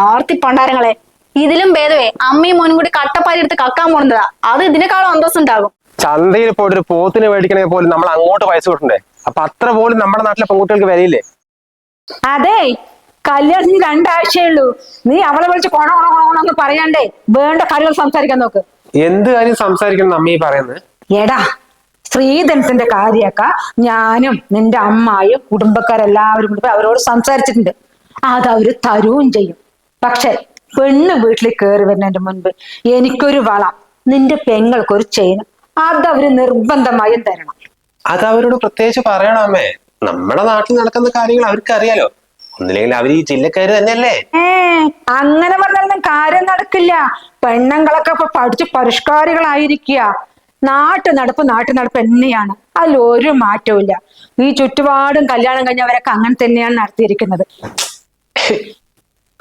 ആർത്തി പണ്ടാരങ്ങളെ. ഇതിലും ഭേദമേ അമ്മയും മോനും കൂടി കട്ടപ്പാരി എടുത്ത് കക്കാൻ പോണതാ. അത് ഇതിനേക്കാളും അന്തസ്സുണ്ടാകും. ചന്തയിൽ പോയിട്ട് ഒരു പോത്തിന് മേടിക്കണേ പോലും നമ്മൾ അങ്ങോട്ട് പൈസ കൊടുക്കണ്ടേ? അപ്പൊ അത്ര പോലും നമ്മുടെ നാട്ടിലെ പെൺകുട്ടികൾക്ക് വിലയില്ലേ? അതെ കല്യാണത്തിന് രണ്ടാഴ്ചയേ ഉള്ളൂ. നീ അവളെ വിളിച്ച് കൊണ കൊണ പറയാണ്ടേ? വേണ്ട കാര്യങ്ങൾ സംസാരിക്കാൻ നോക്ക്. എന്ത് കാര്യം സംസാരിക്കണം അമ്മ ഈ പറയുന്നത് എടാ ശ്രീധനത്തിന്റെ കാര്യമൊക്കെ ഞാനും നിന്റെ അമ്മായും കുടുംബക്കാരെല്ലാവരും കൂടി അവരോട് സംസാരിച്ചിട്ടുണ്ട്. അത് അവർ തരുവും ചെയ്യും. പക്ഷെ പെണ്ണ് വീട്ടിൽ കയറി വരുന്നതിന്റെ മുൻപ് എനിക്കൊരു വളം നിന്റെ പെങ്ങൾക്കൊരു ചെയിനും അത് അവർ നിർബന്ധമായും തരണം. അത് അവരോട് പ്രത്യേകിച്ച് പറയണം അമ്മേ. നമ്മുടെ നാട്ടിൽ നടക്കുന്ന കാര്യങ്ങൾ അവർക്ക് അറിയാലോ ഒന്നില്ലെങ്കിൽ അവർ ഈ ജില്ലക്കാര് തന്നെയല്ലേ? ഏ അങ്ങനെ പറഞ്ഞാലും കാര്യം നടക്കില്ല. പെണ്ണുങ്ങളൊക്കെ ഇപ്പൊ പഠിച്ച് പരിഷ്കാരികളായിരിക്കുക. നാട്ടു നടപ്പ് നാട്ടു നടപ്പ് തന്നെയാണ്. അതിൽ ഒരു മാറ്റവും ഇല്ല. ഈ ചുറ്റുപാടും കല്യാണം കഴിഞ്ഞവരൊക്കെ അങ്ങനെ തന്നെയാണ് നടത്തിയിരിക്കുന്നത്.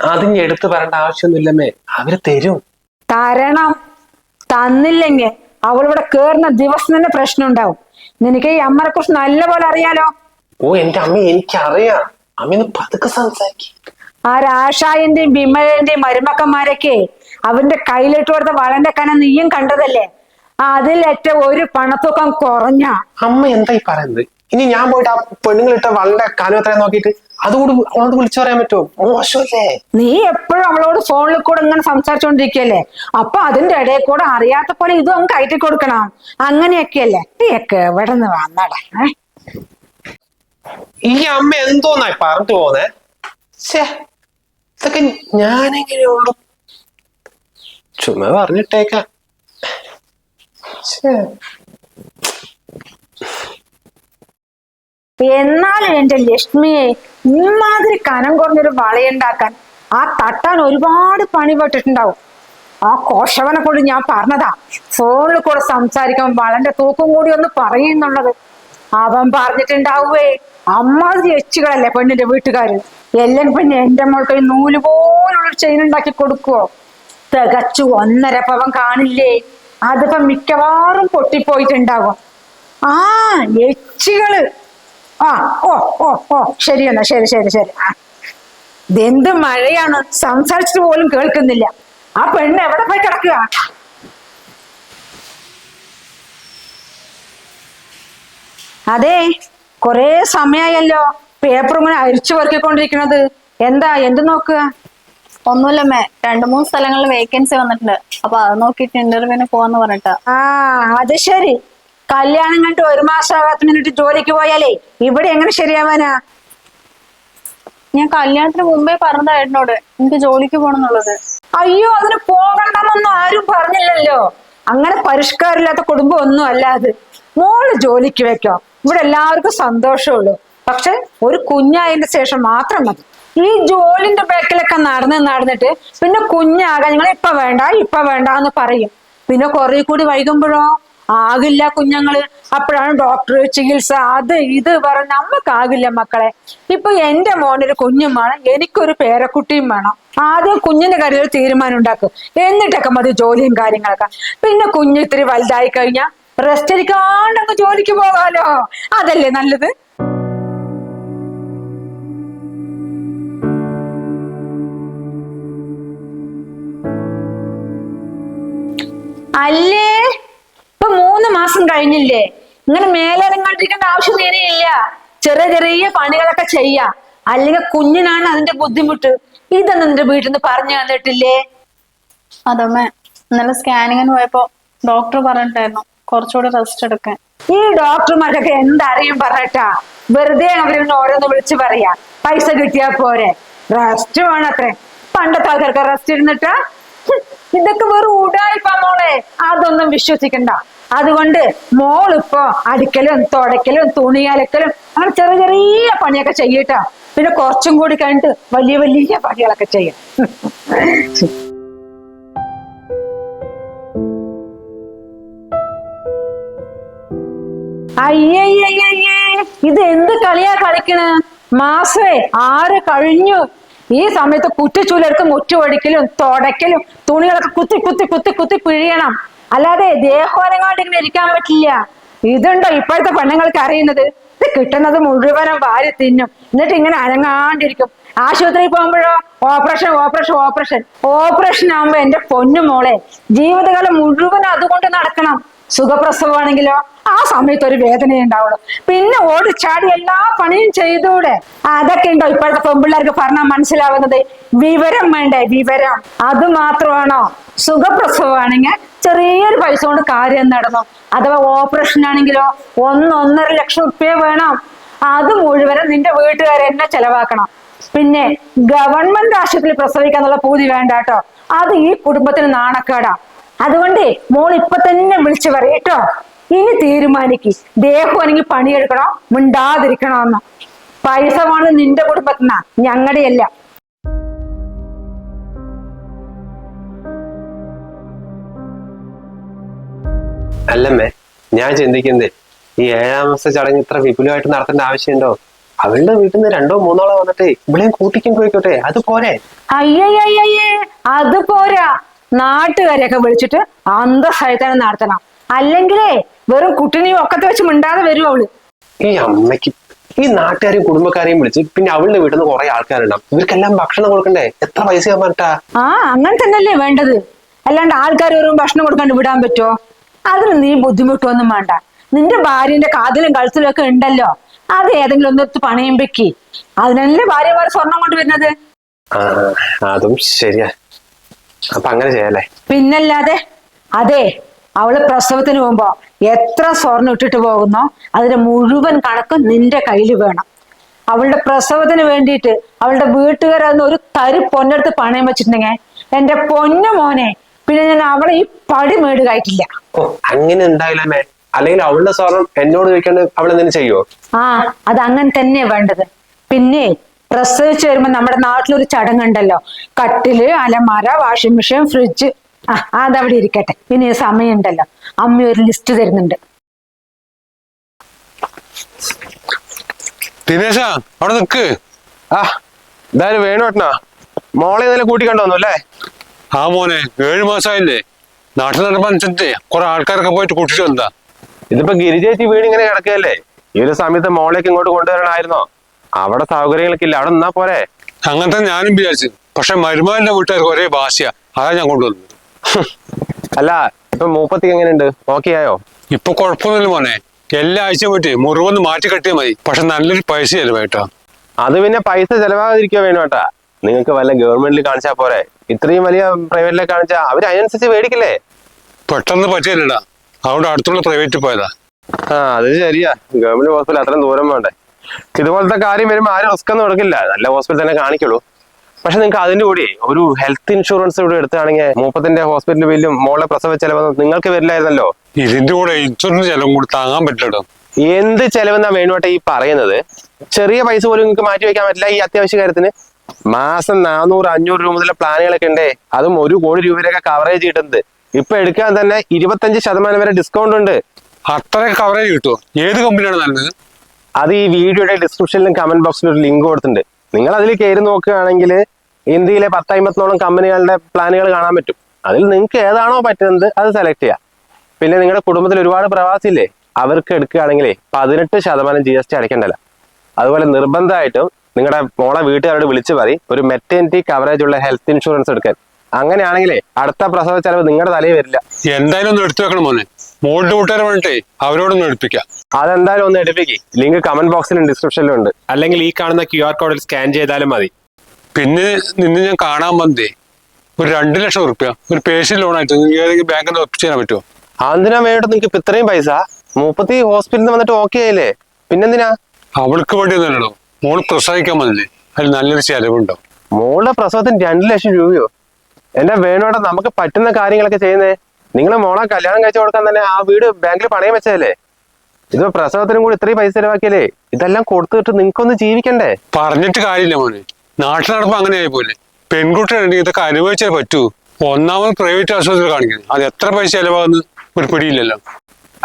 അതിന് എടുത്തു പറയേണ്ട ആവശ്യമൊന്നുമില്ലമ്മേ. അവർ തരും. തരണം. തന്നില്ലെങ്കിൽ അവളിവിടെ കേറുന്ന ദിവസം തന്നെ പ്രശ്നം ഉണ്ടാവും. നിനക്ക് ഈ അമ്മനെ കുറിച്ച് നല്ലപോലെ അറിയാലോ? ഓ എന്റെ അമ്മ എനിക്കറിയാം. അമ്മ പതുക്കെ സംസാരിക്കും. ആ രാഷായന്റെയും വിമലന്റെയും മരുമക്കന്മാരൊക്കെ അവന്റെ കയ്യിലിട്ട് കൊടുത്ത വളന്റെ കനം നീയും കണ്ടതല്ലേ? അതിലേറ്റ ഒരു പണത്തൂക്കം കുറഞ്ഞ അമ്മ എന്തായി പറയുന്നത്? ഇനി ഞാൻ പോയിട്ട് ആ പെണ്ണുങ്ങളിട്ട വളരെ എത്ര നോക്കിയിട്ട് അതുകൂടി അവളോട് വിളിച്ചു പറയാൻ പറ്റുമോ? മോശമല്ലേ? നീ എപ്പോഴും അവളോട് ഫോണിൽ കൂടെ ഇങ്ങനെ സംസാരിച്ചോണ്ടിരിക്കല്ലേ അപ്പൊ അതിന്റെ ഇടയിൽ കൂടെ അറിയാത്ത പോലെ ഇതും അങ്ങ് കയറ്റി കൊടുക്കണം. അങ്ങനെയൊക്കെയല്ലേ? നീയൊക്കെ എവിടെ നിന്ന് വന്നടാ? ഈ അമ്മ എന്തോന്നായി പറഞ്ഞു പോന്നെ? ഇതൊക്കെ ഞാനെങ്ങനെയുള്ളു? ചുമ പറഞ്ഞിട്ടേക്കാം. ഛേ. എന്നാലും എന്റെ ലക്ഷ്മിയെ ഇമാതിരി കനം കുറഞ്ഞൊരു വളയുണ്ടാക്കാൻ ആ തട്ടാൻ ഒരുപാട് പണി പെട്ടിട്ടുണ്ടാവും ആ കോശവനെ കൊണ്ട് ഞാൻ പറഞ്ഞതാ ഫോണിൽ കൂടെ സംസാരിക്കാൻ വളന്റെ തൂക്കും കൂടി ഒന്ന് പറയുന്നുള്ളത് അവൻ പറഞ്ഞിട്ടുണ്ടാവുവേ അമ്മാതിരി എച്ചുകളല്ലേ പെണ്ണിന്റെ വീട്ടുകാര്. എല്ലാം പിന്നെ എന്റെ മോൾക്ക് നൂൽ പോലുള്ളൊരു ചെയിൻ ഉണ്ടാക്കി കൊടുക്കുവോ? തികച്ചു ഒന്നര പവൻ കാണില്ലേ? അതിപ്പം മിക്കവാറും പൊട്ടിപ്പോയിട്ടുണ്ടാകും. ആ എച്ചുകൾ. ആ ഓ ഓ ഓ ശരി എന്നാ ശരി ശരി ശരി. ആ. ഇതെന്ത് മഴയാണ്? സംസാരിച്ചിട്ട് പോലും കേൾക്കുന്നില്ല. ആ പെണ്ണ് എവിടെ പോയി കിടക്കുക അതെ കൊറേ സമയമായല്ലോ പേപ്പർ ഇങ്ങനെ അരിച്ചു പെറുക്കിക്കൊണ്ടിരിക്കണത്. എന്താ എന്ത് നോക്കുക? ഒന്നുമില്ലമ്മേ രണ്ടു മൂന്ന് സ്ഥലങ്ങളിൽ വേക്കൻസി വന്നിട്ടുണ്ട്. അപ്പൊ അത് നോക്കിട്ട് ഇന്റർവ്യൂവിന് പോവാന്ന് പറഞ്ഞിട്ട്. ആ അത് ശരി. കല്യാണം കണ്ടിട്ട് ഒരു മാസം മാസമാകാത്ത മിനിറ്റ് ജോലിക്ക് പോയാലേ? ഇവിടെ എങ്ങനെ ശരിയാവാനാ? ഞാൻ കല്യാണത്തിന് മുമ്പേ പറഞ്ഞതാ ഏട്ടനോട് എനിക്ക് ജോലിക്ക് പോണെന്നുള്ളത്. അയ്യോ അതിന് പോകണമെന്നൊന്നും ആരും പറഞ്ഞില്ലല്ലോ. അങ്ങനെ പരിഷ്കാരമില്ലാത്ത കുടുംബം ഒന്നും അല്ല അത്. മോൾ ജോലിക്ക് വെക്കോ. ഇവിടെ എല്ലാവർക്കും സന്തോഷമുള്ളൂ. പക്ഷെ ഒരു കുഞ്ഞായതിന്റെ ശേഷം മാത്രം മതി. ഈ ജോലിന്റെ ബാക്കിലൊക്കെ നടന്ന് നടന്നിട്ട് പിന്നെ കുഞ്ഞാകാൻ നിങ്ങൾ ഇപ്പൊ വേണ്ട ഇപ്പൊ വേണ്ട എന്ന് പറയും. പിന്നെ കുറെ കൂടി വൈകുമ്പോഴോ? ആകില്ല കുഞ്ഞുങ്ങൾ. അപ്പോഴാണ് ഡോക്ടർ ചികിത്സ. അത് ഇത് പറഞ്ഞ നമ്മക്കാകില്ല മക്കളെ. ഇപ്പൊ എന്റെ മോനൊരു കുഞ്ഞും വേണം. എനിക്കൊരു പേരക്കുട്ടിയും വേണം. ആദ്യം കുഞ്ഞിന്റെ കാര്യത്തിൽ തീരുമാനം ഉണ്ടാക്കും. എന്നിട്ടൊക്കെ മതി ജോലിയും കാര്യങ്ങളൊക്കെ. പിന്നെ കുഞ്ഞ് ഇത്തിരി വലുതായി കഴിഞ്ഞാൽ റെസ്റ്റ് എടുക്കാണ്ടങ്ങ് ജോലിക്ക് പോകാലോ. അതല്ലേ നല്ലത്? കഴിഞ്ഞില്ലേ? ഇങ്ങനെ മേലിറങ്ങാണ്ടിരിക്കേണ്ട ആവശ്യം നേരെയില്ല. ചെറിയ ചെറിയ പണികളൊക്കെ ചെയ്യാം. അല്ലെങ്കിൽ കുഞ്ഞിനാണ് അതിന്റെ ബുദ്ധിമുട്ട്. ഇതൊന്നും നിന്റെ വീട്ടിൽ നിന്ന് പറഞ്ഞു തന്നിട്ടില്ലേ? അതമ്മേ ഇന്നലെ സ്കാനിങ്ങിന് പോയപ്പോ ഡോക്ടർ പറഞ്ഞിട്ടായിരുന്നു കുറച്ചുകൂടി റെസ്റ്റ് എടുക്കാൻ. ഈ ഡോക്ടർമാർക്കൊക്കെ എന്തറിയും പറഞ്ഞിട്ടാ? വെറുതെ അവരൊന്ന് ഓരോന്ന് വിളിച്ചു പറയാ. പൈസ കിട്ടിയാ പോരെ. റെസ്റ്റ് വേണത്രേ. പണ്ടത്തെ ആൾക്കാർക്ക് റെസ്റ്റ് ഇരുന്നിട്ടാ? ഇതൊക്കെ വെറും ഉടായിപ്പാ മോളെ. അതൊന്നും വിശ്വസിക്കണ്ട. അതുകൊണ്ട് മോളിപ്പോ അടിക്കലും തുടയ്ക്കലും തുണി അലക്കലും അങ്ങനെ ചെറിയ ചെറിയ പണിയൊക്കെ ചെയ്യട്ടോ. പിന്നെ കുറച്ചും കൂടി കഴിഞ്ഞിട്ട് വലിയ വലിയ പണികളൊക്കെ ചെയ്യും. അയ്യയ്യയ്യേ ഇത് എന്ത് കളിയാ കളിക്കണ്? മാസേ ആറ് കഴിഞ്ഞു? ഈ സമയത്ത് കുറ്റിച്ചൂലെടുക്കും മുറ്റുപടിക്കലും തുടയ്ക്കലും തുണികളൊക്കെ കുത്തി കുത്തി കുത്തി കുത്തി പിഴിയണം. അല്ലാതെ ദേഹോനങ്ങാണ്ട് ഇങ്ങനെ ഇരിക്കാൻ പറ്റില്ല. ഇതുണ്ടോ ഇപ്പോഴത്തെ പെണ്ണുങ്ങൾക്ക് അറിയുന്നത്? ഇത് കിട്ടുന്നത് മുഴുവനും വാരി തിന്നും. എന്നിട്ട് ഇങ്ങനെ അനങ്ങാണ്ടിരിക്കും. ആശുപത്രിയിൽ പോകുമ്പോഴോ ഓപ്പറേഷൻ ഓപ്പറേഷൻ ഓപ്പറേഷൻ. ഓപ്പറേഷൻ ആകുമ്പോ എന്റെ പൊന്നു മോളെ ജീവിതകാലം മുഴുവൻ അതുകൊണ്ട് നടക്കണം. സുഖപ്രസവമാണെങ്കിലോ? ആ സമയത്ത് ഒരു വേദന ഉണ്ടാവുള്ളൂ. പിന്നെ ഓടിച്ചാടി എല്ലാ പണിയും ചെയ്തൂടെ? അതൊക്കെ ഉണ്ടോ? ഇപ്പോഴത്തെ പെമ്പിള്ളേർക്ക് പറഞ്ഞാൽ മനസ്സിലാവുന്നത് വിവരം വേണ്ടേ? വിവരം. അത് മാത്രമാണോ? സുഖപ്രസവമാണെങ്കിൽ ചെറിയൊരു പൈസ കൊണ്ട് കാര്യം നടന്നു? അഥവാ ഓപ്പറേഷൻ ആണെങ്കിലോ? ഒന്നൊന്നര ലക്ഷം റുപ്യ വേണം. അത് മുഴുവനും നിന്റെ വീട്ടുകാർ എന്നെ ചെലവാക്കണം. പിന്നെ ഗവൺമെന്റ് ആശുപത്രിയിൽ പ്രസവിക്കാന്നുള്ള പൂതി വേണ്ട കേട്ടോ. അത് ഈ കുടുംബത്തിന് നാണക്കേടാ. അതുകൊണ്ട് മോൾ ഇപ്പൊ തന്നെ വിളിച്ചു പറയട്ടോ ഇനി തീരുമാനിക്ക്. ദേഹമാണെങ്കിൽ പണിയെടുക്കണോ? മിണ്ടാതിരിക്കണോ എന്നോ പൈസ വേണം നിന്റെ കുടുംബത്തിനാ ഞങ്ങളുടെയല്ല. അല്ലമ്മേ ഞാൻ ചിന്തിക്കുന്നേ ഈ ഏഴാം മാസ ചടങ്ങ് ഇത്ര വിപുലമായിട്ട് നടത്തേണ്ട ആവശ്യമുണ്ടോ? അവളുടെ വീട്ടിൽ നിന്ന് രണ്ടോ മൂന്നോളോ വന്നിട്ട് ഇവിടെയും കൂട്ടിക്കും പോയിക്കോട്ടെ അത് പോരെ. അയ്യയ്യയ്യേ അത് പോരാ. നാട്ടുകാരെയൊക്കെ വിളിച്ചിട്ട് അന്തസ്സായിട്ടാണ് നടത്തണം. അല്ലെങ്കിലേ വെറും കുട്ടിനെയും ഒക്കത്തെ വെച്ച് മിണ്ടാതെ വരും അവൾ. ഈ അമ്മയ്ക്ക് ഈ നാട്ടുകാരെയും കുടുംബക്കാരെയും വിളിച്ച് പിന്നെ അവളുടെ വീട്ടിൽ നിന്ന് കുറെ ആൾക്കാരുണ്ടാവും. ഇവർക്കെല്ലാം ഭക്ഷണം കൊടുക്കണ്ടേ? എത്ര പൈസ പറഞ്ഞിട്ടാ? ആ അങ്ങനെ തന്നെയല്ലേ വേണ്ടത്. അല്ലാണ്ട് ആൾക്കാർ വെറും ഭക്ഷണം കൊടുക്കാണ്ട് വിടാൻ പറ്റുമോ അതിന് നീ ബുദ്ധിമുട്ടൊന്നും വേണ്ട. നിന്റെ ഭാര്യന്റെ കാതിലും കഴുത്തിലും ഒക്കെ ഉണ്ടല്ലോ. അത് ഏതെങ്കിലും ഒന്നെടുത്ത് പണയം വെക്കി. അതിനല്ലേ ഭാര്യമാർ സ്വർണം കൊണ്ടുവരുന്നത് ആ അതും ശരിയാ. അപ്പൊ അങ്ങനെ ചെയ്യാല്ലേ? പിന്നല്ലാതെ അതെ അവൾ പ്രസവത്തിന് പോകുമ്പോ എത്ര സ്വർണം ഇട്ടിട്ട് പോകുന്നോ അതിന്റെ മുഴുവൻ കണക്കും നിന്റെ കയ്യിൽ വേണം. അവളുടെ പ്രസവത്തിന് വേണ്ടിയിട്ട് അവളുടെ വീട്ടുകാരന്ന് ഒരു തരി പൊന്നെടുത്ത് പണയം വെച്ചിട്ടുണ്ടെങ്കിൽ എന്റെ പൊന്ന മോനെ പിന്നെ ഞാൻ അവളെ ഈ പടി ഓ അങ്ങനെ ഉണ്ടായില്ലമ്മേ അല്ലെങ്കിൽ അവളുടെ സ്വർണം എന്നോട് ചോദിക്കാണ്ട് അവൾ ചെയ്യുവോ? ആ അത് അങ്ങനെ തന്നെയാ വേണ്ടത്. പിന്നെ പ്രസവിച്ച് വരുമ്പോ നമ്മുടെ നാട്ടിലൊരു ചടങ്ങുണ്ടല്ലോ. കട്ടിൽ അലമാര വാഷിംഗ് മെഷീൻ ഫ്രിഡ്ജ് ആ അതവിടെ ഇരിക്കട്ടെ. ഇനി സമയമുണ്ടല്ലോ. അമ്മ ഒരു ലിസ്റ്റ് തരുന്നുണ്ട്. ദിനേശ അവിടെ നിക്ക്. ആ എന്തായാലും വേണോട്ടനാ മോളെ ഇന്നലെ കൂട്ടിക്കണ്ടു വന്നു അല്ലേ? ആ മോനെ ഏഴു മാസമായില്ലേ നാട്ടിൽ നടപ്പനുസരിച്ച് കുറെ ആൾക്കാരൊക്കെ പോയിട്ട് കൂട്ടിട്ട് വന്നതാ. ഇതിപ്പോ ഗിരിജേച്ചി വീട് ഇങ്ങനെ കിടക്കുകയല്ലേ? ഈ ഒരു സമയത്ത് മോളേക്ക് ഇങ്ങോട്ട് കൊണ്ടുവരണമായിരുന്നോ? അവിടെ സൗകര്യങ്ങളൊക്കെ ഇല്ല. അവിടെ നിന്നാ പോരെ? അങ്ങനത്തെ ഞാനും വിചാരിച്ചു. പക്ഷെ മരുമാലിന്റെ വീട്ടുകാർക്ക് ഒരേ ഭാഷയാ. അതാ ഞാൻ കൊണ്ടുവന്നത്. അല്ല ഇപ്പൊ മൂപ്പത്തിക്ക് എങ്ങനെയുണ്ട്? ഓക്കെ ആയോ ഇപ്പൊ കുഴപ്പമൊന്നുമില്ല മോനെ. എല്ലാ ആഴ്ചയും പറ്റി മുറിവൊന്ന് മാറ്റി കെട്ടിയാൽ മതി. പക്ഷെ നല്ലൊരു പൈസ ചെലവായിട്ടാ അത് പിന്നെ പൈസ ചെലവാകാതിരിക്കുക വേണോട്ടാ നിങ്ങൾക്ക് വല്ല ഗവൺമെന്റിൽ കാണിച്ചാ പോരെ. ഇത്രയും വലിയ പ്രൈവറ്റിലെ കാണിച്ചാ. അവർ അതിനനുസരിച്ച് മേടിക്കില്ലേ? പെട്ടെന്ന് പറ്റിയല്ലടാ. അവിടെ അടുത്തുള്ള പ്രൈവറ്റിൽ പോയതാ. ആ അത് ശരിയാ. ഗവൺമെന്റ് ഹോസ്പിറ്റൽ അത്രയും ദൂരം വേണ്ടേ? ഇതുപോലത്തെ കാര്യം വരുമ്പോൾ ആരും റിസ്ക് ഒന്നും എടുക്കില്ല. നല്ല ഹോസ്പിറ്റൽ തന്നെ കാണിക്കുള്ളൂ. പക്ഷെ നിങ്ങൾക്ക് അതിന്റെ കൂടി ഒരു ഹെൽത്ത് ഇൻഷുറൻസ് ഇവിടെ എടുത്താണെങ്കിൽ മൂപ്പത്തിന്റെ ഹോസ്പിറ്റൽ ബില്ലും മോളെ പ്രസവ ചെലവൊന്നും നിങ്ങൾക്ക് വരില്ലായിരുന്നല്ലോ? ഇതിന്റെ കൂടെ ഇൻഷുറൻസ് ചെലവും കൂടി താങ്ങാൻ പറ്റില്ലടോ. എന്ത് ചെലവെന്നാ വേണോട്ടെ ഈ പറയുന്നത്? ചെറിയ പൈസ പോലും നിങ്ങൾക്ക് മാറ്റി വെക്കാൻ പറ്റില്ല ഈ അത്യാവശ്യ കാര്യത്തിന്? മാസം നാനൂറ് അഞ്ഞൂറ് രൂപ മുതലുള്ള പ്ലാനുകളൊക്കെ ഉണ്ടേ. അതും ഒരു കോടി രൂപയൊക്കെ കവറേജ് കിട്ടുന്നത്. ഇപ്പൊ എടുക്കാൻ തന്നെ ഇരുപത്തഞ്ച് ശതമാനം വരെ ഡിസ്കൗണ്ട് ഉണ്ട്. അത്ര കവറേജ് കിട്ടുമോ ഏത് കമ്പനിയാണ് നല്ലത് അത് ഈ വീഡിയോയുടെ ഡിസ്ക്രിപ്ഷനിലും കമന്റ് ബോക്സിൽ ഒരു ലിങ്ക് കൊടുത്തിട്ടുണ്ട്. നിങ്ങൾ അതിൽ കയറി നോക്കുകയാണെങ്കിൽ ഇന്ത്യയിലെ പത്തൈമ്പത്തിനോളം കമ്പനികളുടെ പ്ലാനുകൾ കാണാൻ പറ്റും. അതിൽ നിങ്ങൾക്ക് ഏതാണോ പറ്റുന്നത് അത് സെലക്ട് ചെയ്യാം. പിന്നെ നിങ്ങളുടെ കുടുംബത്തിൽ ഒരുപാട് പ്രവാസിയില്ലേ അവർക്ക് എടുക്കുകയാണെങ്കിലേ പതിനെട്ട് ശതമാനം ജി എസ് ടി അടയ്ക്കേണ്ടല്ല. അതുപോലെ നിർബന്ധമായിട്ടും നിങ്ങളുടെ മോളെ വീട്ടുകാരോട് വിളിച്ചു പറയും ഒരു മെറ്റേണിറ്റി കവറേജ് ഉള്ള ഹെൽത്ത് ഇൻഷുറൻസ് എടുക്കാൻ. അങ്ങനെയാണെങ്കിലേ അടുത്ത പ്രസവ ചെലവ് നിങ്ങളുടെ തലയിൽ വരില്ല. എന്തായാലും ഒന്ന് എടുത്തു വെക്കണം മോനെ. മോൾഡ് കൂട്ടുകാരെ വേണ്ടിട്ടേ അവരോടൊന്ന് എടുപ്പിക്കാം. അതെന്തായാലും ഒന്ന് എടുപ്പിക്കേ. ലിങ്ക് കമന്റ് ബോക്സിലും ഡിസ്ക്രിപ്ഷനിലും ഉണ്ട്. അല്ലെങ്കിൽ ഈ കാണുന്ന ക്യു ആർ കോഡിൽ സ്കാൻ ചെയ്താലും മതി. പിന്നെ നിന്ന് ഞാൻ കാണാൻ വന്നേ. ഒരു രണ്ട് ലക്ഷം റുപ്യ ഒരു പേഷ്യൻ ലോണായിട്ട് നിങ്ങൾക്ക് ഏതെങ്കിലും ബാങ്കിൽ നിന്ന് ചെയ്യാൻ തരാൻ പറ്റുമോ അതിനാ വേണ്ടത് നിങ്ങൾക്ക് ഇപ്പൊ ഇത്രയും പൈസ? മൂപ്പത്തി ഹോസ്പിറ്റലിൽ നിന്ന് വന്നിട്ട് ഓക്കെ ആയില്ലേ? പിന്നെന്തിനാ? അവൾക്ക് വേണ്ടി ഒന്നല്ലോ മോൾ പ്രസവിക്കാൻ വന്നില്ലേ? അതിൽ നല്ലൊരു ചെലവുണ്ടോ? മോളുടെ പ്രസവത്തിന് രണ്ട് ലക്ഷം രൂപയോ? എന്റെ വേണോടെ നമുക്ക് പറ്റുന്ന കാര്യങ്ങളൊക്കെ ചെയ്യുന്നേ. നിങ്ങൾ മോളെ കല്യാണം കഴിച്ചു കൊടുക്കാൻ തന്നെ ആ വീട് ബാങ്കിൽ പണയം വെച്ചതല്ലേ? ഇത് പ്രസവത്തിനും കൂടി ഇത്രയും പൈസ ചെലവാക്കിയല്ലേ? ഇതെല്ലാം കൊടുത്തിട്ട് നിങ്ങൾക്കൊന്ന് ജീവിക്കണ്ടേ? പറഞ്ഞിട്ട് കാര്യമില്ല മോനെ. നാട്ടിൽ നടപ്പ് അങ്ങനെ ആയി പോലെ പെൺകുട്ടികളുണ്ടെങ്കിൽ ഇതൊക്കെ അനുഭവിച്ചേ പറ്റൂ. ഒന്നാമത് പ്രൈവറ്റ് ആശുപത്രി കാണിക്കുന്നത്. അത് എത്ര പൈസ ചെലവാകുന്നു ഒരു പിടിയില്ലല്ലോ.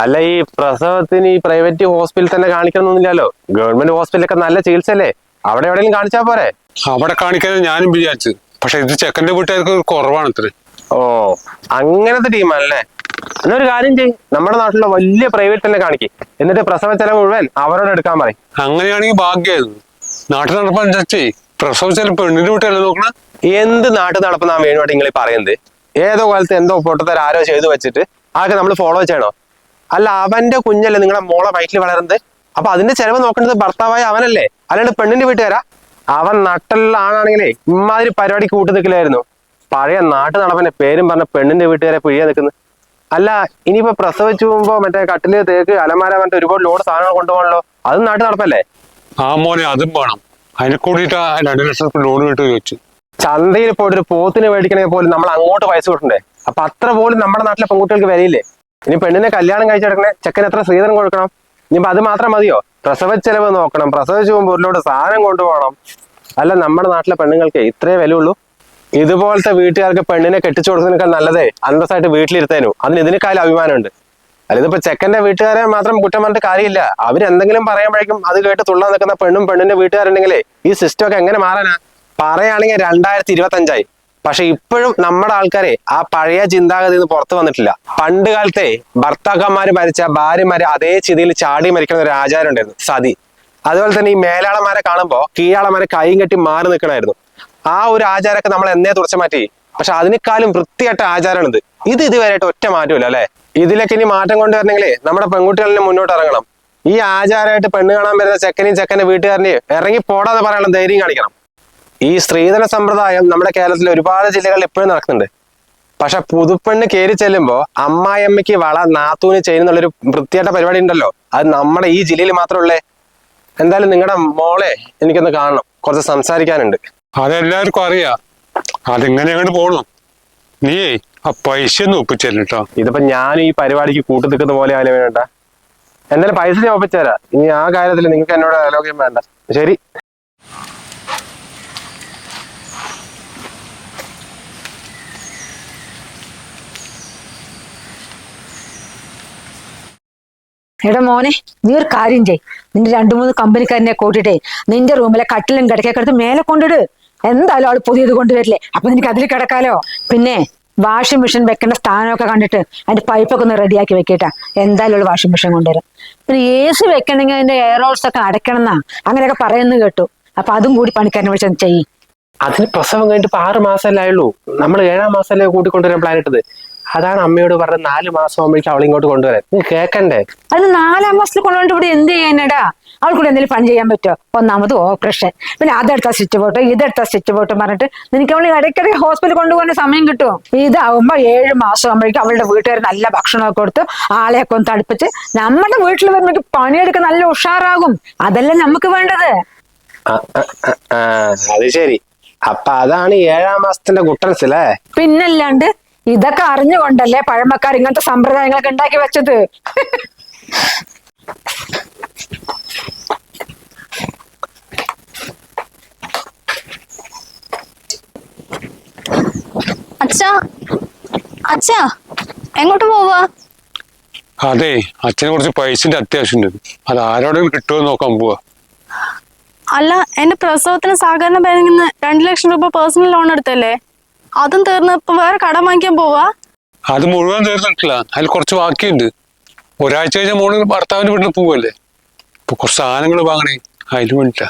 അല്ല ഈ പ്രസവത്തിന് ഈ പ്രൈവറ്റ് ഹോസ്പിറ്റലിൽ തന്നെ കാണിക്കണമെന്നില്ലല്ലോ. ഗവൺമെന്റ് ഹോസ്പിറ്റലൊക്കെ നല്ല ചികിത്സ അല്ലേ അവിടെ എവിടെയെങ്കിലും കാണിച്ചാ പോരെ? അവിടെ കാണിക്കാൻ ഞാനും വിചാരിച്ചു പക്ഷെ ഇത് ചെക്കന്റെ വീട്ടുകാർക്ക് കുറവാണ് ഇത്ര ഓ അങ്ങനത്തെ ടീമാണല്ലേ? എന്നൊരു കാര്യം ചെയ്യും. നമ്മുടെ നാട്ടിലെ വലിയ പ്രൈവറ്റ് തന്നെ കാണിക്കും. എന്നിട്ട് പ്രസവ ചെലവ് മുഴുവൻ അവരോട് എടുക്കാൻ പറയും. അങ്ങനെയാണെങ്കിൽ ഭാഗ്യമായിരുന്നു നാട്ടിൽ നടപ്പം അനുസരിച്ച് ചെലവ് പെണ്ണിന്റെ വീട്ടുകാരെ നോക്കണം? എന്ത് നാട്ടിൽ നടക്കുന്ന ആ വേണുമായിട്ട് നിങ്ങൾ പറയുന്നത് ഏതോ കാലത്ത് എന്തോ പൊട്ടത്തരം ആരോ ചെയ്തു വെച്ചിട്ട് അതൊക്കെ നമ്മൾ ഫോളോ ചെയ്യണോ? അല്ല അവന്റെ കുഞ്ഞല്ലേ നിങ്ങളെ മോളെ വയറ്റിൽ വളരുന്നത്? അപ്പൊ അതിന്റെ ചെലവ് നോക്കേണ്ടത് ഭർത്താവായ അവനല്ലേ? അല്ലാണ്ട് പെണ്ണിന്റെ വീട്ടുകാരാ? അവൻ നട്ടുള്ള ആണാണെങ്കിലേ ഇമാതിരി പരിപാടി കൂട്ടു നിൽക്കില്ലായിരുന്നു. പഴയ നാട്ടു നടപ്പന്റെ പേരും പറഞ്ഞ പെണ്ണിന്റെ വീട്ടുകാരെ പിഴിയാ നിൽക്കുന്നു. അല്ല ഇനിയിപ്പോ പ്രസവിച്ചു പോകുമ്പോ മറ്റേ കട്ടിൽ തേക്ക് അലമാര മറ്റേ ഒരുപാട് ലോഡ് സാധനങ്ങൾ കൊണ്ടുപോകണല്ലോ. അതും നാട്ടു നടപ്പല്ലേ? ആ മോനെ അതും വേണം. അതിനെ കൂടിയിട്ട് ലോഡ് രണ്ട് ലക്ഷം റുപ്യ ലോൺ കിട്ടുക ചോദിച്ചു ചന്തയിൽ പോയിട്ട് ഒരു പോത്തിന് മേടിക്കണമെങ്കിൽ പോലും നമ്മൾ അങ്ങോട്ട് പൈസ കൊടുക്കണ്ടേ? അപ്പൊ അത്ര പോലും നമ്മുടെ നാട്ടിലെ പെൺകുട്ടികൾക്ക് വിലയില്ലേ? ഇനി പെണ്ണിനെ കല്യാണം കഴിച്ചെടുക്കണേ ചെക്കൻ എത്ര സ്ത്രീധനം കൊടുക്കണം? ഇനിയിപ്പോ അത് മാത്രം മതിയോ? പ്രസവ ചെലവ് നോക്കണം. പ്രസവിച്ചു പോകുമ്പോൾ ഒരു സാധനം കൊണ്ടുപോകണം. അല്ല നമ്മുടെ നാട്ടിലെ പെണ്ണുങ്ങൾക്ക് ഇത്രേ വിലയുള്ളൂ? ഇതുപോലത്തെ വീട്ടുകാർക്ക് പെണ്ണിനെ കെട്ടിച്ചു കൊടുക്കുന്നതിനേക്കാൾ നല്ലതേ അന്തസ്സായിട്ട് വീട്ടിലിരുത്തേനു. അതിന് ഇതിനേക്കാളും അഭിമാനമുണ്ട്. അല്ല ഇതിപ്പോ ചെക്കന്റെ വീട്ടുകാരെ മാത്രം കുറ്റം പറഞ്ഞിട്ട് കാര്യമില്ല. അവരെന്തെങ്കിലും പറയുമ്പോഴേക്കും അത് കേട്ട് തുള്ളാൻ നിൽക്കുന്ന പെണ്ണും പെണ്ണിന്റെ വീട്ടുകാരുണ്ടെങ്കിലേ ഈ സിസ്റ്റം ഒക്കെ എങ്ങനെ മാറാനാ? പറയുകയാണെങ്കിൽ രണ്ടായിരത്തി ഇരുപത്തി അഞ്ചായി പക്ഷെ ഇപ്പോഴും നമ്മുടെ ആൾക്കാരെ ആ പഴയ ചിന്താഗതി നിന്ന് പുറത്തു വന്നിട്ടില്ല. പണ്ട് കാലത്തെ ഭർത്താക്കന്മാര് മരിച്ച ഭാര്യമാര് അതേ ചിതിയിൽ ചാടി മരിക്കുന്ന ഒരു ആചാരം ഉണ്ടായിരുന്നു സതി. അതുപോലെ തന്നെ ഈ മേലാളന്മാരെ കാണുമ്പോൾ കീഴാളന്മാരെ കൈയും കെട്ടി മാറി നിൽക്കണമായിരുന്നു ആ ഒരു ആചാരമൊക്കെ നമ്മൾ എന്നേ തുടച്ചു മാറ്റി. പക്ഷെ അതിനേക്കാളും വൃത്തിയായിട്ട ആചാരമാണിത്. ഇത് ഇതുവരെയായിട്ട് ഒറ്റ മാറ്റമില്ല അല്ലെ? ഇതിലൊക്കെ ഇനി മാറ്റം കൊണ്ടുവരണമെങ്കിൽ നമ്മുടെ പെൺകുട്ടികളിനെ മുന്നോട്ട് ഇറങ്ങണം. ഈ ആചാരമായിട്ട് പെണ്ണ് കാണാൻ വരുന്ന ചെക്കനെയും ചെക്കന്റെ വീട്ടുകാരനെയും ഇറങ്ങി പോടാന്ന് പറയാനുള്ള ധൈര്യം കാണിക്കണം. ഈ സ്ത്രീധന സമ്പ്രദായം നമ്മുടെ കേരളത്തിലെ ഒരുപാട് ജില്ലകളിൽ ഇപ്പോഴും നടക്കുന്നുണ്ട്. പക്ഷെ പുതുപ്പെണ്ണ് കയറി ചെല്ലുമ്പോൾ അമ്മായിയമ്മയ്ക്ക് വള നാത്തൂന് ചെയ്യുന്നുള്ളൊരു വൃത്തിയായിട്ട പരിപാടി ഉണ്ടല്ലോ. അത് നമ്മുടെ ഈ ജില്ലയിൽ മാത്രമുള്ളേ എന്തായാലും നിങ്ങളുടെ മോളെ എനിക്കൊന്ന് കാണണം. കുറച്ച് സംസാരിക്കാനുണ്ട്. അതെല്ലാവർക്കും അറിയാം. അതെങ്ങനെ അങ്ങോട്ട് പോകണം നീ ആ പൈസ ഒന്ന് ഒപ്പിച്ചല്ലേ ഇതിപ്പോ ഞാൻ ഈ പരിപാടിക്ക് കൂട്ടു നിൽക്കുന്ന പോലെ ആയാലും വേണ്ട. എന്തായാലും പൈസ ഞാൻ ഒപ്പിച്ചുതരാം ഇനി ആ കാര്യത്തിൽ നിങ്ങൾക്ക് എന്നോട് ആലോചന വേണ്ട. ശരി. എടാ മോനെ നീ ഒരു കാര്യം ചെയ് നിന്റെ രണ്ടു മൂന്ന് കമ്പനിക്കാരനെ കൂട്ടിട്ടേ നിന്റെ റൂമിലെ കട്ടിലും കിടക്കൊക്കെ എടുത്ത് മേലെ കൊണ്ടിട്. എന്തായാലും അവൾ പുതിയത് കൊണ്ടുവരില്ലേ? അപ്പൊ നിനക്ക് അതിൽ കിടക്കാലോ. പിന്നെ വാഷിംഗ് മെഷീൻ വെക്കേണ്ട സ്ഥാനമൊക്കെ കണ്ടിട്ട് അതിന്റെ പൈപ്പൊക്കെ ഒന്ന് റെഡിയാക്കി വെക്കേട്ടാ. എന്തായാലും ഉള്ള വാഷിംഗ് മെഷീൻ കൊണ്ടുവരും. പിന്നെ എ സി വെക്കണമെങ്കിൽ അതിന്റെ ഹോൾസ് ഒക്കെ അടയ്ക്കണം എന്നാ അങ്ങനെയൊക്കെ പറയുന്ന കേട്ടു. അപ്പൊ അതും കൂടി പണിക്കാരനെ വിളിച്ചത് ചെയ്യും. അതിന് പ്രസവം കഴിഞ്ഞിട്ട് ഇപ്പൊ ആറ് മാസമല്ലേ ആയുള്ളൂ. നമ്മൾ ഏഴാം മാസമല്ലേ കൂട്ടിക്കൊണ്ടുവരാൻ പ്ലാൻ ഇട്ടത്. അതാണ് അമ്മയോട് പറഞ്ഞ നാല് മാസം ആകുമ്പോഴേക്കും അവളെ ഇങ്ങോട്ട് കൊണ്ടുവരാൻ. നീ കേക്കണ്ടേ? അത് നാലാം മാസത്തിൽ കൊണ്ടുവന്നിട്ട് ഇവിടെ എന്ത് ചെയ്യാനടാ? അവൾക്കൂടെ എന്തെങ്കിലും പണി ചെയ്യാൻ പറ്റുമോ? ഒന്നാമത് ഓപ്പറേഷൻ. പിന്നെ അതെടുത്ത സ്വിച്ച് ബോട്ട് ഇതെടുത്ത സ്വിച്ച് പോട്ടോ പറഞ്ഞിട്ട് നിനക്ക് അവൾ ഇടയ്ക്കിടയ്ക്ക് ഹോസ്പിറ്റലിൽ കൊണ്ടുപോകാൻ സമയം കിട്ടുമോ? ഇതാവുമ്പോ ഏഴ് മാസം ആകുമ്പോഴേക്കും അവളുടെ വീട്ടുകാർ നല്ല ഭക്ഷണമൊക്കെ കൊടുത്ത് ആളെയൊക്കെ ഒന്ന് തടുപ്പിച്ച് നമ്മുടെ വീട്ടിൽ വരുമ്പോൾ പണിയെടുക്കാൻ നല്ല ഉഷാറാകും. അതല്ലേ നമുക്ക് വേണ്ടത്? അത് ശരി. അപ്പൊ അതാണ് ഏഴാം മാസത്തിന്റെ കുട്ടൻസ് അല്ലേ പിന്നല്ലാണ്ട് ഇതൊക്കെ അറിഞ്ഞുകൊണ്ടല്ലേ പഴമക്കാർ ഇങ്ങനത്തെ സമ്പ്രദായങ്ങളൊക്കെ ഉണ്ടാക്കി വെച്ചത്? അച്ഛാ അച്ഛാ എങ്ങോട്ട് പോവാ? അതെ അച്ഛനെ കുറച്ച് പൈസന്റെ അത്യാവശ്യമുണ്ട്. അത് ആരോടെങ്കിലും കിട്ടുമോ നോക്കാൻ പോവാ. അല്ല എന്റെ പ്രസവത്തിന് സഹകരണ ബാങ്കിൽ നിന്ന് രണ്ടു ലക്ഷം രൂപ പേഴ്സണൽ ലോൺ എടുത്തല്ലേ? അതും തീർന്ന് ഇപ്പൊ വേറെ കടം വാങ്ങിക്കാൻ പോവാ? അത് മുഴുവൻ തീർന്നിട്ടില്ല. അതിൽ കുറച്ച് ബാക്കിയുണ്ട്. ഒരാഴ്ച കഴിഞ്ഞാൽ മോൾ ഭർത്താവിന്റെ വീട്ടിൽ പോവല്ലേ? ഇപ്പൊ കുറച്ച് സാധനങ്ങൾ വാങ്ങണേ. അതിൽ വേണ്ടിട്ടാ.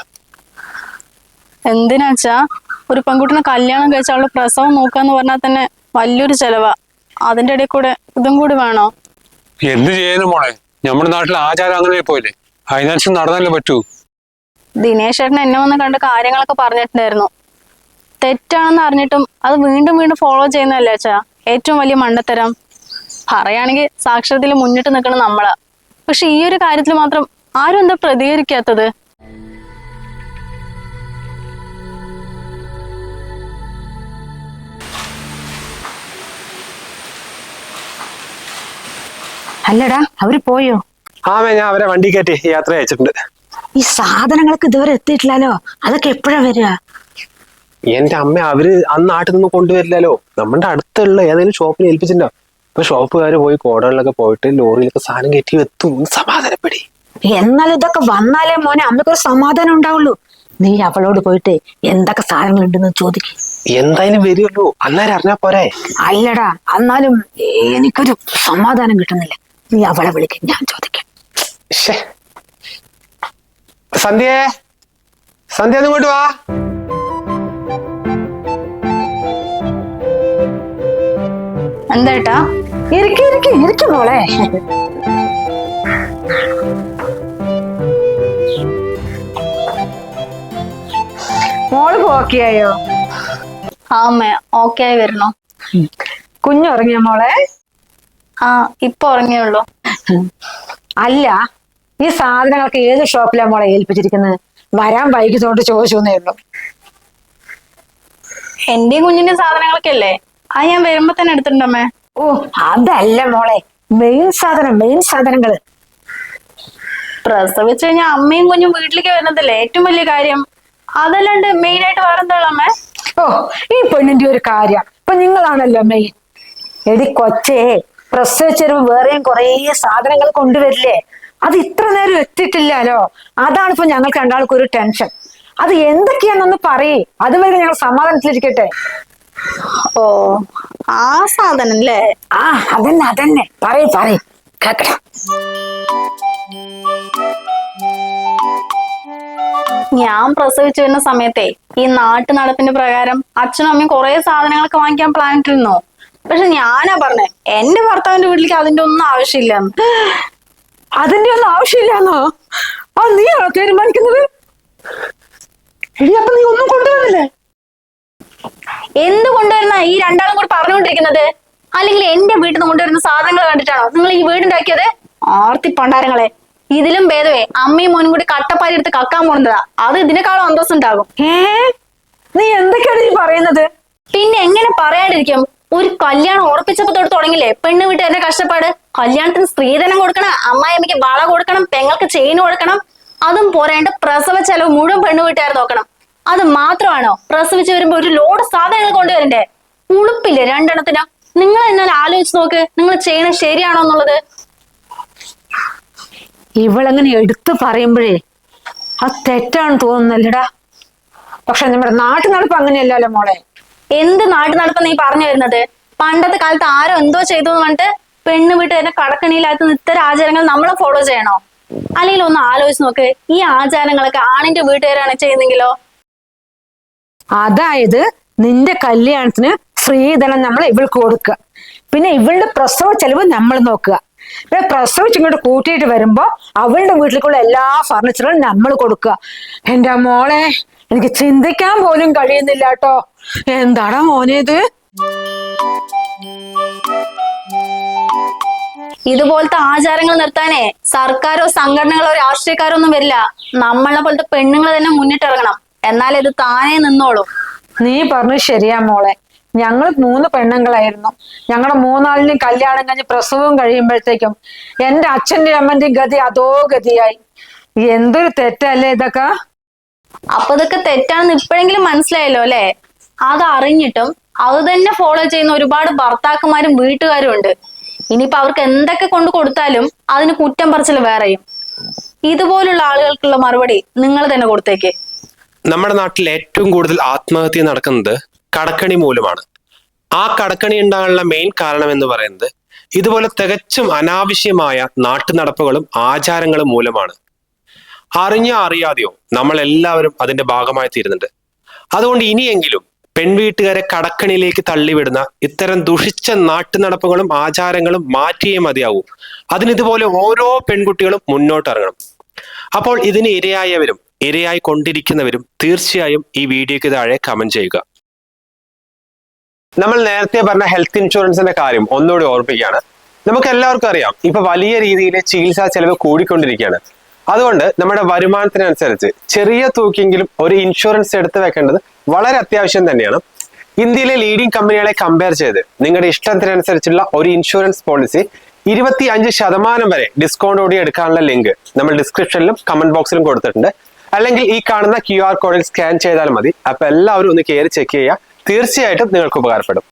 എന്തിനാച്ചാ ഒരു പെൺകുട്ടിനെ കല്യാണം കഴിച്ച അവളുടെ പ്രസവം നോക്കാന്ന് പറഞ്ഞാൽ തന്നെ വലിയൊരു ചെലവാ. അതിന്റെ ഇടയിൽ കൂടെ ഇതും കൂടി വേണോ? എന്ത് ചെയ്യാനും മോളെ? നമ്മുടെ നാട്ടിലെ ആചാരം അങ്ങനെ പോയില്ലേ? അതിനനുസരിച്ച് നടന്നല്ലേ പറ്റൂ. ദിനേശ് ചേട്ടൻ എന്നെ വന്ന് കണ്ട കാര്യങ്ങളൊക്കെ പറഞ്ഞിട്ടുണ്ടായിരുന്നു. തെറ്റാണെന്ന് അറിഞ്ഞിട്ടും അത് വീണ്ടും വീണ്ടും ഫോളോ ചെയ്യുന്നതല്ലേ അച്ഛാ? ഏറ്റവും വലിയ മണ്ടത്തരം. പറയുകയാണെങ്കിൽ സാക്ഷരത്തിൽ മുന്നിട്ട് നിൽക്കണം നമ്മളാ. പക്ഷെ ഈ ഒരു കാര്യത്തിൽ മാത്രം ആരും എന്താ പ്രതികരിക്കാത്തത്? അല്ലടാ അവർ പോയോ? ആമേ ഞാൻ അവരെ വണ്ടി കയറ്റി യാത്ര അയച്ചിട്ടുണ്ട് ഈ സാധനങ്ങൾക്ക് ഇതുവരെ എത്തിയിട്ടില്ലല്ലോ. അതൊക്കെ എപ്പോഴാ വരിക? എന്റെ അമ്മ അവർ അന്ന് നാട്ടിൽ നിന്ന് കൊണ്ടുവരില്ലല്ലോ. നമ്മുടെ അടുത്തുള്ള ഏതെങ്കിലും ഷോപ്പിൽ ഏൽപ്പിച്ചിട്ടുണ്ടോ? ഇപ്പൊ ഷോപ്പുകാർ പോയി കോടകളിലൊക്കെ പോയിട്ട് ലോറിയിലൊക്കെ സാധനം കയറ്റി എത്തും സമാധാനപ്പെടി. എന്നാൽ ഇതൊക്കെ വന്നാലേ മോനെ അമ്മക്കൊരു സമാധാനം ഉണ്ടാവുള്ളൂ. നീ അവളോട് പോയിട്ട് എന്തൊക്കെ സാധനങ്ങൾ ഉണ്ടെന്ന് ചോദിക്കും. എന്തായാലും വരുമല്ലോ അന്നേരം അറിഞ്ഞാ പോരെ. അല്ലടാ എന്നാലും എനിക്കൊരു സമാധാനം കിട്ടുന്നില്ല. നീ അവളെ വിളിക്കും ഞാൻ ചോദിക്കാം. സന്ധ്യേ. സന്ധ്യ ഒന്ന് ഇങ്ങോട്ട് വാ. എന്താ ഇരിക്കി ഇരിക്കി ഇരിക്കും മോളെ. മോൾ പോക്കിയായോ ആ അമ്മ ഓക്കെ ആയി വരണോ കുഞ്ഞുറങ്ങിയ മോളെ? ആ ഇപ്പൊ ഉറങ്ങിയുള്ളൂ അല്ല ഈ സാധനങ്ങളൊക്കെ ഏത് ഷോപ്പിലാ മോളെ ഏൽപ്പിച്ചിരിക്കുന്നത് വരാൻ വൈകിയതുകൊണ്ട് ചോദിച്ചു എന്നേ ഉള്ളൂ. എന്റെയും കുഞ്ഞിന്റെ സാധനങ്ങളൊക്കെ അല്ലേ? ആ ഞാൻ വരുമ്പോ തന്നെ എടുത്തിട്ടുണ്ടമ്മേ ഓ അതല്ല മോളെ. മെയിൻ സാധനം മെയിൻ സാധനങ്ങൾ. പ്രസവിച്ചു കഴിഞ്ഞാൽ അമ്മയും കുഞ്ഞും വീട്ടിലേക്ക് വരുന്നതല്ലേ? ഏറ്റവും വലിയ കാര്യം. അതല്ലാണ്ട് മെയിൻ ആയിട്ട് വേറെ എന്താ അമ്മേ? ഓ ഈ പെണ്ണിന്റെ ഒരു കാര്യം. ഇപ്പൊ നിങ്ങളാണല്ലോ മെയിൻ എടി കൊച്ചേ പ്രസവിച്ചെരുവ് വേറെയും കുറേ സാധനങ്ങൾ കൊണ്ടുവരില്ലേ? അത് ഇത്ര നേരം എത്തിയിട്ടില്ലല്ലോ. അതാണ് ഇപ്പൊ ഞങ്ങൾക്ക് രണ്ടാൾക്കൊരു ഒരു ടെൻഷൻ അത് എന്തൊക്കെയാണെന്നൊന്ന് പറയേ. അതുവരെ ഞങ്ങൾ സമാധാനത്തിലിരിക്കട്ടെ. ഓ ആ സാധനം അല്ലേ ആ അതന്നെ അതന്നെ. പറയ് പറയ്. കേക്കടാ ഞാൻ പ്രസവിച്ചു വരുന്ന സമയത്തെ ഈ നാട്ടു നടപ്പിന്റെ പ്രകാരം അച്ഛനും അമ്മയും കുറെ സാധനങ്ങളൊക്കെ വാങ്ങിക്കാൻ പ്ലാൻ ഇട്ടിരുന്നു. പക്ഷെ ഞാനാ പറഞ്ഞേ എന്റെ ഭർത്താവിന്റെ വീട്ടിലേക്ക് അതിന്റെ ഒന്നും ആവശ്യമില്ലെന്ന്. അതിന്റെ ഒന്നും ആവശ്യമില്ലാന്നോ? ആ നീ തീരുമാനിക്കുന്നത്? ഇനി അപ്പൊ നീ ഒന്നും കൊണ്ടുവന്നില്ലേ? ഈ രണ്ടാളും കൂടി പറഞ്ഞുകൊണ്ടിരിക്കുന്നത്? അല്ലെങ്കിൽ എന്റെ വീട്ടിൽ നിന്ന് കൊണ്ടുവരുന്ന സാധനങ്ങൾ കണ്ടിട്ടാണോ? നിങ്ങൾ ഈ വീടുണ്ടാക്കിയത്? ആർത്തി പണ്ടാരങ്ങളെ. ഇതിലും ഭേദവേ അമ്മയും മോനും കൂടി കട്ടപ്പാരി എടുത്ത് കക്കാൻ പോണതാ. അത് ഇതിനേക്കാളും അന്തസ് ഉണ്ടാകും. ഏ നീ എന്തൊക്കെയാണ് നീ പറയുന്നത്? പിന്നെ എങ്ങനെ പറയാണ്ടിരിക്കും? ഒരു കല്യാണം ഉറപ്പിച്ചപ്പോ തൊട്ട് തുടങ്ങില്ലേ? പെണ്ണ് വീട്ടുകാരുടെ കഷ്ടപ്പാട്. കല്യാണത്തിന് സ്ത്രീധനം കൊടുക്കണം അമ്മായിയമ്മയ്ക്ക് വള കൊടുക്കണം പെങ്ങൾക്ക് ചെയിൻ കൊടുക്കണം. അതും പോരാണ്ട് പ്രസവ ചെലവ് മുഴുവൻ പെണ്ണ് വീട്ടുകാർ നോക്കണം. അത് മാത്രമാണോ? പ്രസവിച്ച് വരുമ്പോ ഒരു ലോഡ് സാധനങ്ങൾ കൊണ്ടുവരണ്ടേ? ഉളുപ്പില്ലേ രണ്ടെണ്ണത്തിന്? നിങ്ങൾ എന്നാൽ ആലോചിച്ച് നോക്ക് നിങ്ങൾ ചെയ്യണത് ശരിയാണോ എന്നുള്ളത്. ഇവളങ്ങനെ എടുത്തു പറയുമ്പോഴേ അത് തെറ്റാണ് തോന്നുന്നല്ലടാ. പക്ഷെ നമ്മുടെ നാട്ടു നടപ്പ് അങ്ങനെയല്ലല്ലോ മോളെ. എന്ത് നാട്ടു നടപ്പ് നീ പറഞ്ഞു വരുന്നത്? പണ്ടത്തെ കാലത്ത് ആരോ എന്തോ ചെയ്തു എന്ന് പറഞ്ഞിട്ട് പെണ്ണ് വീട്ടുകാരുടെ കടക്കണിയിലാത്ത ഇത്തരം ആചാരങ്ങൾ നമ്മളെ ഫോളോ ചെയ്യണോ? അല്ലെങ്കിൽ ഒന്ന് ആലോചിച്ച് നോക്ക് ഈ ആചാരങ്ങളൊക്കെ ആണിന്റെ വീട്ടുകാരാണ് ചെയ്യുന്നെങ്കിലോ? അതായത് നിന്റെ കല്യാണത്തിന് സ്ത്രീധനം നമ്മൾ ഇവൾക്ക് കൊടുക്കുക. പിന്നെ ഇവളുടെ പ്രസവ ചെലവ് നമ്മൾ നോക്കുക. പിന്നെ പ്രസവിച്ച് ഇങ്ങോട്ട് കൂട്ടിയിട്ട് വരുമ്പോ അവളുടെ വീട്ടിലേക്കുള്ള എല്ലാ ഫർണിച്ചറും നമ്മൾ കൊടുക്കുക. എന്റെ മോളെ എനിക്ക് ചിന്തിക്കാൻ പോലും കഴിയുന്നില്ല കേട്ടോ. എന്താടാ മോനേത് ഇത്? ഇതുപോലത്തെ ആചാരങ്ങൾ നിർത്താനേ സർക്കാരോ സംഘടനകളോ രാഷ്ട്രീയക്കാരോ ഒന്നും വരില്ല. നമ്മളെ പോലത്തെ പെണ്ണുങ്ങൾ തന്നെ മുന്നിട്ടിറങ്ങണം. എന്നാൽ ഇത് താനേ നിന്നോളൂ. നീ പറഞ്ഞു ശരിയാ മോളെ. ഞങ്ങൾ മൂന്ന് പെണ്ണുങ്ങളായിരുന്നു. ഞങ്ങളുടെ മൂന്നാളിനും കല്യാണം കഴിഞ്ഞ് പ്രസവം കഴിയുമ്പോഴത്തേക്കും എന്റെ അച്ഛന്റെ അമ്മന്റെയും ഗതി അതോ ഗതിയായി. എന്തൊരു തെറ്റല്ലേ ഇതൊക്കെ? അപ്പൊ ഇതൊക്കെ തെറ്റാണെന്ന് ഇപ്പോഴെങ്കിലും മനസ്സിലായല്ലോ അല്ലെ? അത് അറിഞ്ഞിട്ടും അത് തന്നെ ഫോളോ ചെയ്യുന്ന ഒരുപാട് ഭർത്താക്കന്മാരും വീട്ടുകാരും ഉണ്ട്. ഇനിയിപ്പോ അവർക്ക് എന്തൊക്കെ കൊണ്ട് കൊടുത്താലും അതിന് കുറ്റം പറച്ചിൽ വേറെയും. ഇതുപോലുള്ള ആളുകൾക്കുള്ള മറുപടി നിങ്ങൾ തന്നെ കൊടുത്തേക്കേ. നമ്മുടെ നാട്ടിൽ ഏറ്റവും കൂടുതൽ ആത്മഹത്യ നടക്കുന്നത് കടക്കണി മൂലമാണ്. ആ കടക്കണി ഉണ്ടാകാനുള്ള മെയിൻ കാരണം എന്ന് പറയുന്നത് ഇതുപോലെ തികച്ചും അനാവശ്യമായ നാട്ടുനടപ്പുകളും ആചാരങ്ങളും മൂലമാണ്. അറിഞ്ഞോ അറിയാതെയോ നമ്മൾ എല്ലാവരും അതിന്റെ ഭാഗമായി തീരുന്നുണ്ട്. അതുകൊണ്ട് ഇനിയെങ്കിലും പെൺവീട്ടുകാരെ കടക്കണിയിലേക്ക് തള്ളിവിടുന്ന ഇത്തരം ദുഷിച്ച നാട്ടുനടപ്പുകളും ആചാരങ്ങളും മാറ്റിയേ മതിയാവൂ. അതിന് ഇതുപോലെ ഓരോ പെൺകുട്ടികളും മുന്നോട്ടിറങ്ങണം. അപ്പോൾ ഇതിന് ഇരയായവരും ഇരയായി കൊണ്ടിരിക്കുന്നവരും തീർച്ചയായും ഈ വീഡിയോയ്ക്ക് താഴെ കമന്റ് ചെയ്യുക. നമ്മൾ നേരത്തെ പറഞ്ഞ ഹെൽത്ത് ഇൻഷുറൻസിന്റെ കാര്യം ഒന്നുകൂടി ഓർപ്പിക്കുകയാണ്. നമുക്ക് എല്ലാവർക്കും അറിയാം ഇപ്പൊ വലിയ രീതിയിൽ ചികിത്സാ ചെലവ് കൂടിക്കൊണ്ടിരിക്കുകയാണ്. അതുകൊണ്ട് നമ്മുടെ വരുമാനത്തിനനുസരിച്ച് ചെറിയ തൂക്കെങ്കിലും ഒരു ഇൻഷുറൻസ് എടുത്തു വെക്കേണ്ടത് വളരെ അത്യാവശ്യം തന്നെയാണ്. ഇന്ത്യയിലെ ലീഡിംഗ് കമ്പനികളെ കമ്പയർ ചെയ്ത് നിങ്ങളുടെ ഇഷ്ടത്തിനനുസരിച്ചുള്ള ഒരു ഇൻഷുറൻസ് പോളിസി ഇരുപത്തി അഞ്ച് ശതമാനം വരെ ഡിസ്കൗണ്ട് ഡിസ്കൗണ്ടോടെ എടുക്കാനുള്ള ലിങ്ക് നമ്മൾ ഡിസ്ക്രിപ്ഷനിലും കമന്റ് ബോക്സിലും കൊടുത്തിട്ടുണ്ട്. അല്ലെങ്കിൽ ഈ കാണുന്ന ക്യു ആർ കോഡിൽ സ്കാൻ ചെയ്താൽ മതി. അപ്പൊ എല്ലാവരും ഒന്ന് കയറി ചെക്ക് ചെയ്യുക. തീർച്ചയായിട്ടും നിങ്ങൾക്ക് ഉപകാരപ്പെടും.